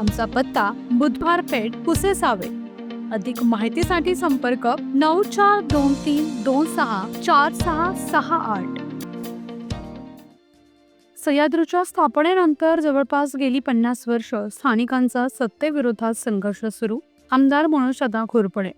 आमचा पत्ता बुधवार पेठ पुसेसावे अधिक माहितीसाठी संपर्क नऊ चार दोन तीन दोन सहा चार सहा सहा आठ. सह्याद्रीच्या स्थापनेनंतर जवळपास गेली पन्नास वर्ष स्थानिकांचा सत्तेविरोधात संघर्ष सुरू आमदार म्हणून सदा घोरपडे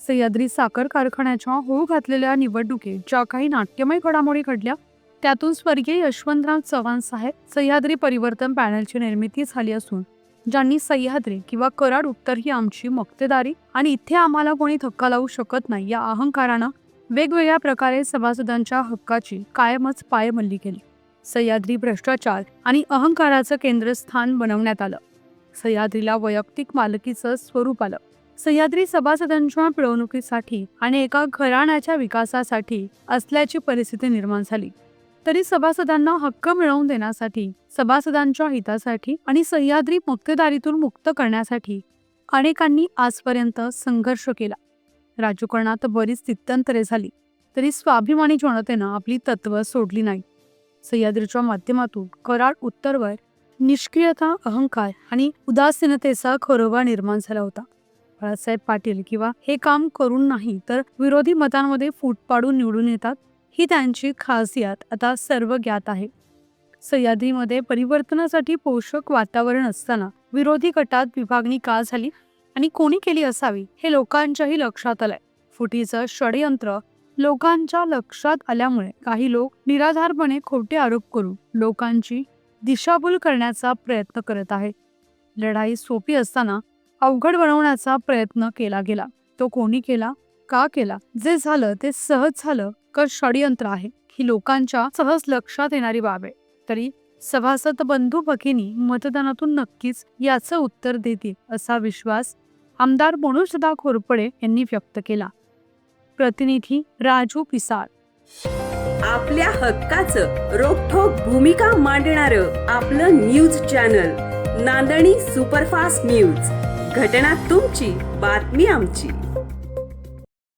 सह्याद्री साखर कारखान्याच्या होऊ घातलेल्या निवडणुकीत ज्या काही नाट्यमय घडामोडी घडल्या त्यातून स्वर्गीय यशवंतराव चव्हाण साहेब सह्याद्री परिवर्तन पॅनलची निर्मिती झाली असून ज्यांनी सह्याद्री किंवा कराड उत्तर ही आमची मक्तेदारी आणि इथे आम्हाला कोणी धक्का लावू शकत नाही या अहंकारानं वेगवेगळ्या प्रकारे सभासदांच्या हक्काची कायमच पायमल्ली केली. सह्याद्री भ्रष्टाचार आणि अहंकाराचं केंद्रस्थान बनवण्यात आलं. सह्याद्रीला वैयक्तिक मालकीचं स्वरूप आलं. सह्याद्री सभासदांच्या पिळवणुकीसाठी आणि एका घराण्याच्या विकासासाठी असल्याची परिस्थिती निर्माण झाली. तरी सभासदांना हक्क मिळवून देण्यासाठी सभासदांच्या हितासाठी आणि सह्याद्री मक्तेदारीतून मुक्त करण्यासाठी अनेकांनी आजपर्यंत संघर्ष केला. राजकारणात बरीच तित्यंतरे झाली तरी स्वाभिमानी जनतेनं आपली तत्व सोडली नाही सह्याद्रीच्या माध्यमातून कराड उत्तरवर निष्क्रियता अहंकार आणि उदासीनतेचा खरोबा निर्माण झाला होता. बाळासाहेब पाटील किंवा हे काम करून नाही तर विरोधी मतांमध्ये फूट पाडून निवडून येतात ही त्यांची खासियत आता सर्व ज्ञात आहे. सह्याद्रीमध्ये परिवर्तनासाठी पोषक वातावरण असताना विरोधी गटात विभागणी का झाली आणि कोणी केली असावी हे लोकांच्याही लक्षात आलंय. फुटीचं षडयंत्र लोकांच्या लक्षात आल्यामुळे काही लोक निराधारपणे खोटे आरोप करून लोकांची दिशाभूल करण्याचा प्रयत्न करत आहे लढाई सोपी असताना अवघड बनवण्याचा प्रयत्न केला गेला. तो कोणी केला? का केला? जे झालं ते सहज झालं. का षडयंत्र आहे. ही लोकांच्या सहज लक्षात येणारी बाब आहे. तरी सभासद बंधू भगिनी मतदानातून नक्कीच याचं उत्तर देतील असा विश्वास आमदार मनोजदा खोरपडे यांनी व्यक्त केला. प्रतिनिधी राजू पिसाळ. आपल्या हक्काचं रोखोक भूमिका मांडणार आपलं news channel Nandani superfast news. घटना तुमची बातमी आमची.